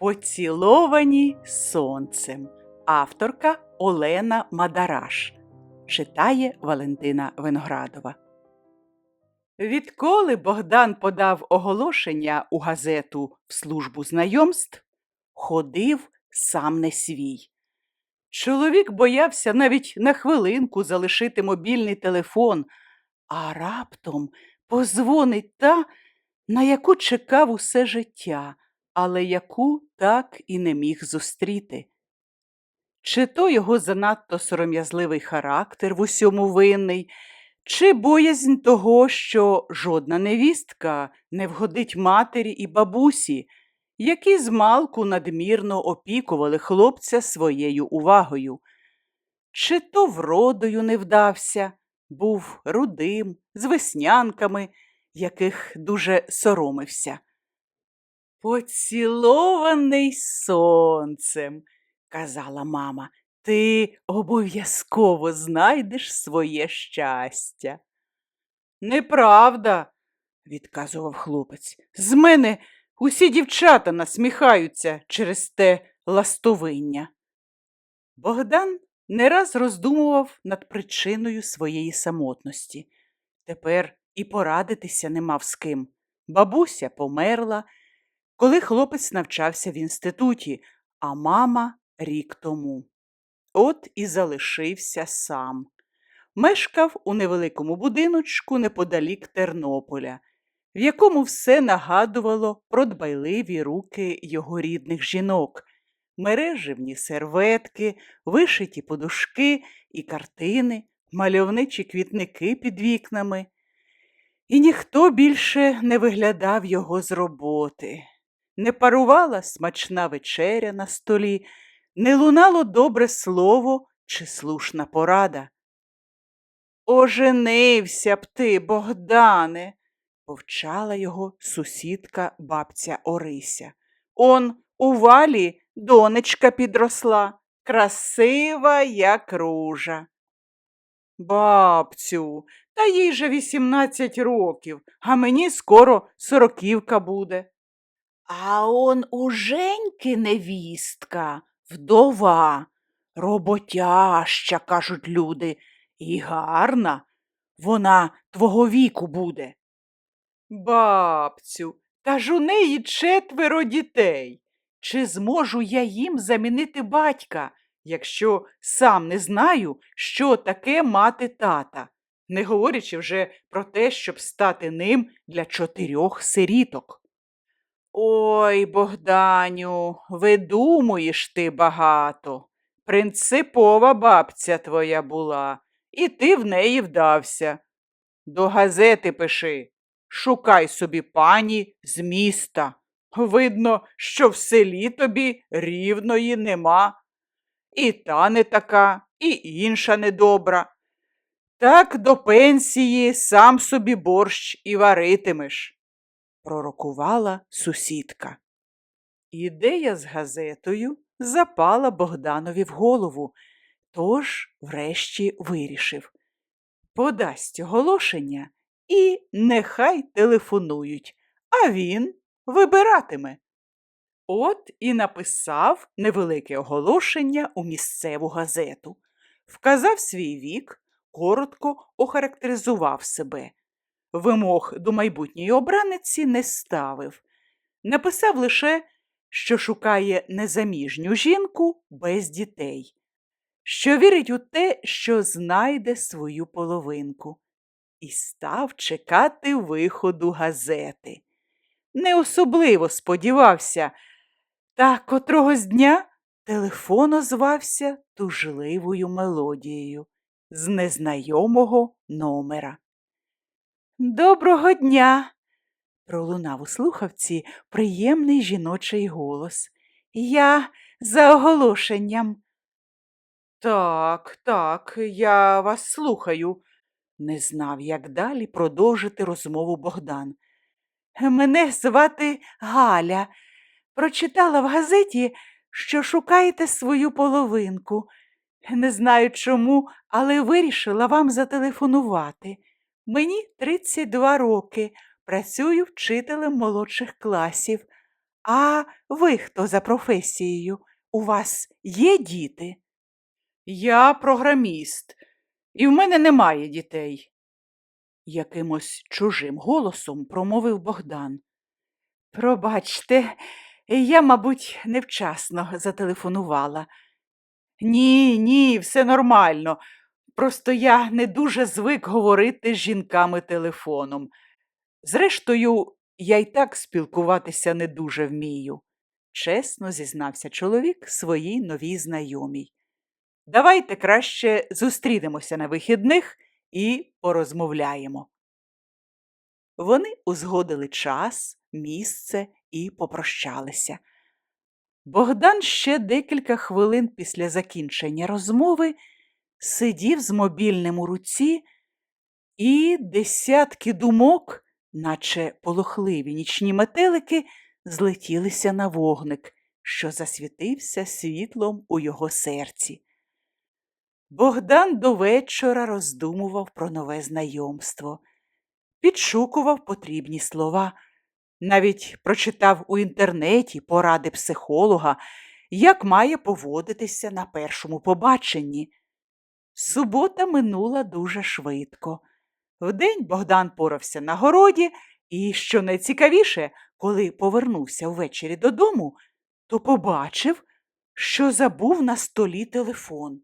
Поціловані сонцем. Авторка Олена Мадараш. Читає Валентина Виноградова. Відколи Богдан подав оголошення у газету в службу знайомств, ходив сам не свій. Чоловік боявся навіть на хвилинку залишити мобільний телефон, а раптом позвонить та, на яку чекав усе життя, але яку так і не міг зустріти. Чи то його занадто сором'язливий характер в усьому винний, чи боязнь того, що жодна невістка не вгодить матері і бабусі, які змалку надмірно опікували хлопця своєю увагою. Чи то вродою не вдався, був рудим, з веснянками, яких дуже соромився. Поцілований сонцем, казала мама, ти обов'язково знайдеш своє щастя. Неправда, відказував хлопець. З мене усі дівчата насміхаються через те ластовиння. Богдан не раз роздумував над причиною своєї самотності. Тепер і порадитися не мав з ким. Бабуся померла, коли хлопець навчався в інституті, а мама рік тому. От і залишився сам. Мешкав у невеликому будиночку неподалік Тернополя, в якому все нагадувало про дбайливі руки його рідних жінок, мереживні серветки, вишиті подушки і картини, мальовничі квітники під вікнами. І ніхто більше не виглядав його з роботи. Не парувала смачна вечеря на столі, не лунало добре слово чи слушна порада. Оженився б ти, Богдане, повчала його сусідка бабця Орися. Он у валі донечка підросла, красива, як ружа. Бабцю, та їй же вісімнадцять років, а мені скоро сороківка буде. А он у Женьки невістка, вдова, роботяща, кажуть люди, і гарна. Вона твого віку буде. Бабцю, та ж у неї четверо дітей. Чи зможу я їм замінити батька, якщо сам не знаю, що таке мати тата, не говорячи вже про те, щоб стати ним для чотирьох сиріток? Ой, Богданю, видумуєш ти багато. Принципова бабця твоя була, і ти в неї вдався. До газети пиши, шукай собі пані з міста. Видно, що в селі тобі рівної нема. І та не така, і інша недобра. Так до пенсії сам собі борщ і варитимеш пророкувала сусідка. Ідея з газетою запала Богданові в голову, тож врешті вирішив. Подасть оголошення і нехай телефонують, а він вибиратиме. От і написав невелике оголошення у місцеву газету, вказав свій вік, коротко охарактеризував себе вимог до майбутньої обраниці не ставив. Написав лише, що шукає незаміжню жінку без дітей, що вірить у те, що знайде свою половинку, і став чекати виходу газети. Не особливо сподівався, та котрогось дня телефон озвався тужливою мелодією з незнайомого номера. Доброго дня, пролунав у слухавці приємний жіночий голос. Я за оголошенням. Так, так, я вас слухаю, не знав, як далі продовжити розмову Богдан. Мене звати Галя. Прочитала в газеті, що шукаєте свою половинку. Не знаю чому, але вирішила вам зателефонувати. Мені 32 роки, працюю вчителем молодших класів, А ви хто за професією? У вас є діти? Я програміст, і в мене немає дітей. Якимось чужим голосом промовив Богдан. Пробачте, я, мабуть, невчасно зателефонувала. Ні, ні, все нормально. Просто я не дуже звик говорити з жінками телефоном. Зрештою, я й так спілкуватися не дуже вмію, чесно зізнався чоловік своїй новій знайомій. Давайте краще зустрінемося на вихідних і порозмовляємо. Вони узгодили час, місце і попрощалися. Богдан ще декілька хвилин після закінчення розмови сидів з мобільним у руці, і десятки думок, наче полохливі нічні метелики, злетілися на вогник, що засвітився світлом у його серці. Богдан до вечора роздумував про нове знайомство, підшукував потрібні слова, навіть прочитав у інтернеті поради психолога, як має поводитися на першому побаченні. Субота минула дуже швидко. Вдень Богдан порався на городі, і, що найцікавіше, коли повернувся ввечері додому, то побачив, що забув на столі телефон.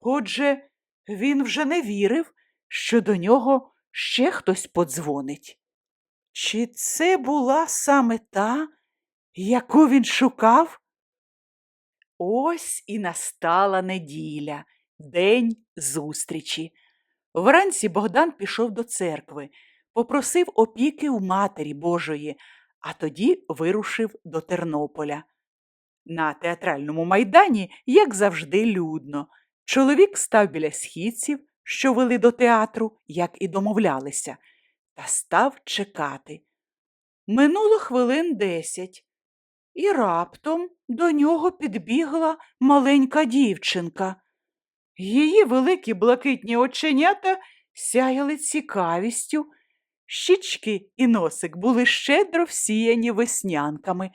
Отже, він вже не вірив, що до нього ще хтось подзвонить. Чи це була саме та, яку він шукав? Ось і настала неділя, день зустрічі. Вранці Богдан пішов до церкви, попросив опіки у Матері Божої, а тоді вирушив до Тернополя. На театральному майдані, як завжди, людно. Чоловік став біля східців, що вели до театру, як і домовлялися, та став чекати. Минуло хвилин десять, і раптом до нього підбігла маленька дівчинка. Її великі блакитні оченята сяяли цікавістю, щічки і носик були щедро всіяні веснянками,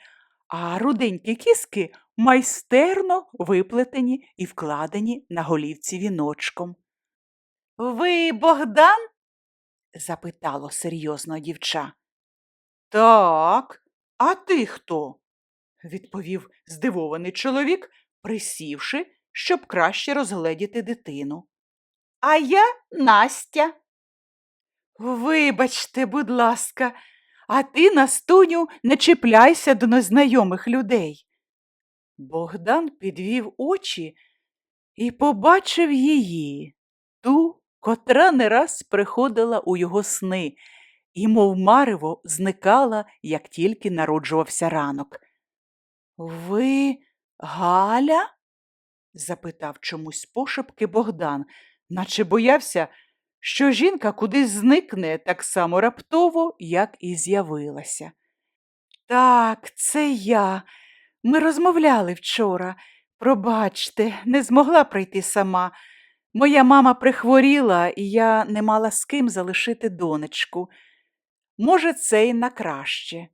а руденькі кіски майстерно виплетені і вкладені на голівці віночком. Ви Богдан? запитало серйозно дівча. Так, а ти хто? відповів здивований чоловік, присівши, щоб краще розгледіти дитину. А я Настя. Вибачте, будь ласка, а ти, Настуню, не чіпляйся до незнайомих людей. Богдан підвів очі і побачив її, ту, котра не раз приходила у його сни і, мов марево, зникала, як тільки народжувався ранок. Ви Галя? Запитав чомусь пошепки Богдан, наче боявся, що жінка кудись зникне так само раптово, як і з'явилася. Так, це я. Ми розмовляли вчора. Пробачте, не змогла прийти сама. Моя мама прихворіла, і я не мала з ким залишити донечку. Може, це й на краще.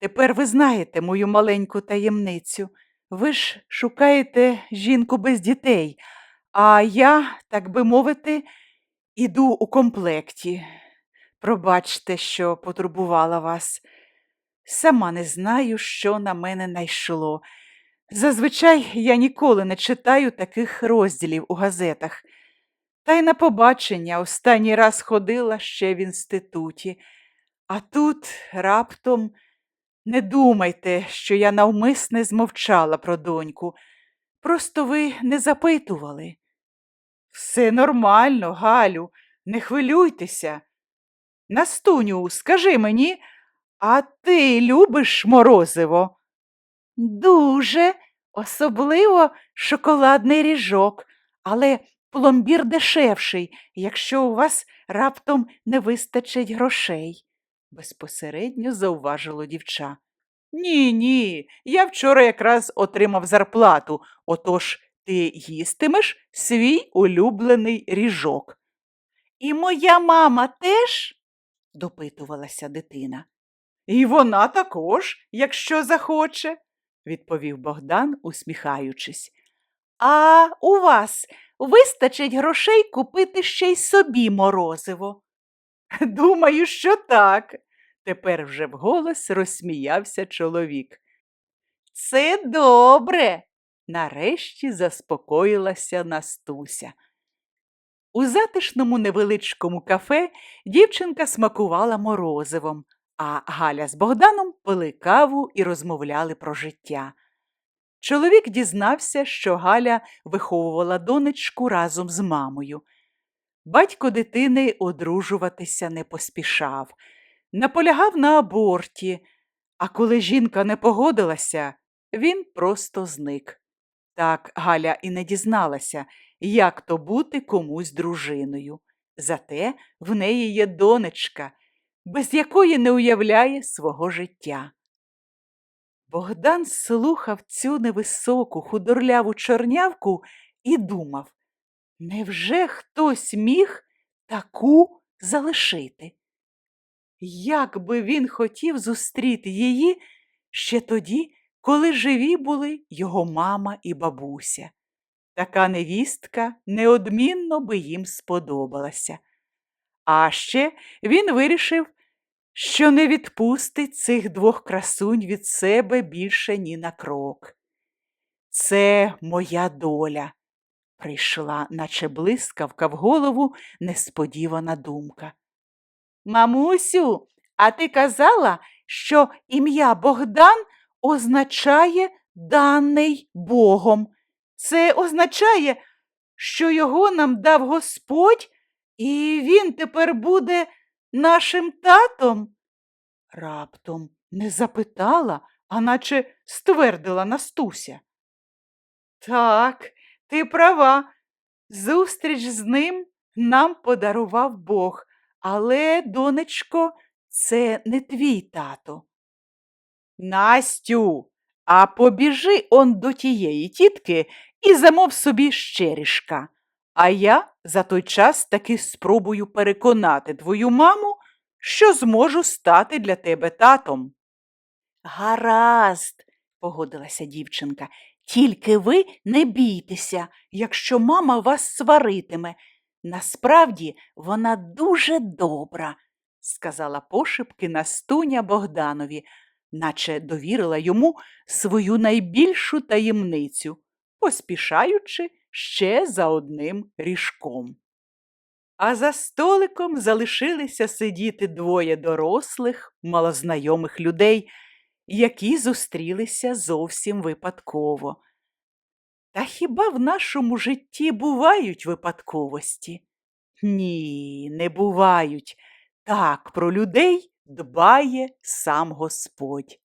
Тепер ви знаєте мою маленьку таємницю. Ви ж шукаєте жінку без дітей, а я, так би мовити, іду у комплекті. Пробачте, що потурбувала вас. Сама не знаю, що на мене найшло. Зазвичай я ніколи не читаю таких розділів у газетах. Та й на побачення останній раз ходила ще в інституті. А тут раптом не думайте, що я навмисне змовчала про доньку. Просто ви не запитували. Все нормально, Галю, не хвилюйтеся. Настуню, скажи мені, а ти любиш морозиво? Дуже, особливо шоколадний ріжок, але пломбір дешевший, якщо у вас раптом не вистачить грошей, безпосередньо зауважило дівча. Ні, ні, я вчора якраз отримав зарплату, отож ти їстимеш свій улюблений ріжок. І моя мама теж? допитувалася дитина. І вона також, якщо захоче, відповів Богдан, усміхаючись. А у вас вистачить грошей купити ще й собі морозиво? Думаю, що так. Тепер вже вголос розсміявся чоловік. Це добре. Нарешті заспокоїлася Настуся. У затишному невеличкому кафе дівчинка смакувала морозивом, а Галя з Богданом пили каву і розмовляли про життя. Чоловік дізнався, що Галя виховувала донечку разом з мамою. Батько дитини одружуватися не поспішав, наполягав на аборті, а коли жінка не погодилася, він просто зник. Так Галя і не дізналася, як то бути комусь дружиною. Зате в неї є донечка, без якої не уявляє свого життя. Богдан слухав цю невисоку худорляву чорнявку і думав, невже хтось міг таку залишити? Як би він хотів зустріти її ще тоді, коли живі були його мама і бабуся. Така невістка неодмінно би їм сподобалася. А ще він вирішив, що не відпустить цих двох красунь від себе більше ні на крок. Це моя доля, прийшла, наче блискавка в голову несподівана думка. Мамусю, а ти казала, що ім'я Богдан означає даний Богом. Це означає, що його нам дав Господь, і він тепер буде нашим татом? Раптом не запитала, а наче ствердила Настуся. Так, ти права. Зустріч з ним нам подарував Бог, але, донечко, це не твій тато. Настю, а побіжи он до тієї тітки і замов собі щерішка. А я за той час таки спробую переконати твою маму, що зможу стати для тебе татом. Гаразд, погодилася дівчинка, тільки ви не бійтеся, якщо мама вас сваритиме. Насправді вона дуже добра, сказала пошепки Настуня Богданові, наче довірила йому свою найбільшу таємницю, поспішаючи ще за одним ріжком. А за столиком залишилися сидіти двоє дорослих, малознайомих людей, які зустрілися зовсім випадково. Та хіба в нашому житті бувають випадковості? Ні, не бувають. Так про людей дбає сам Господь.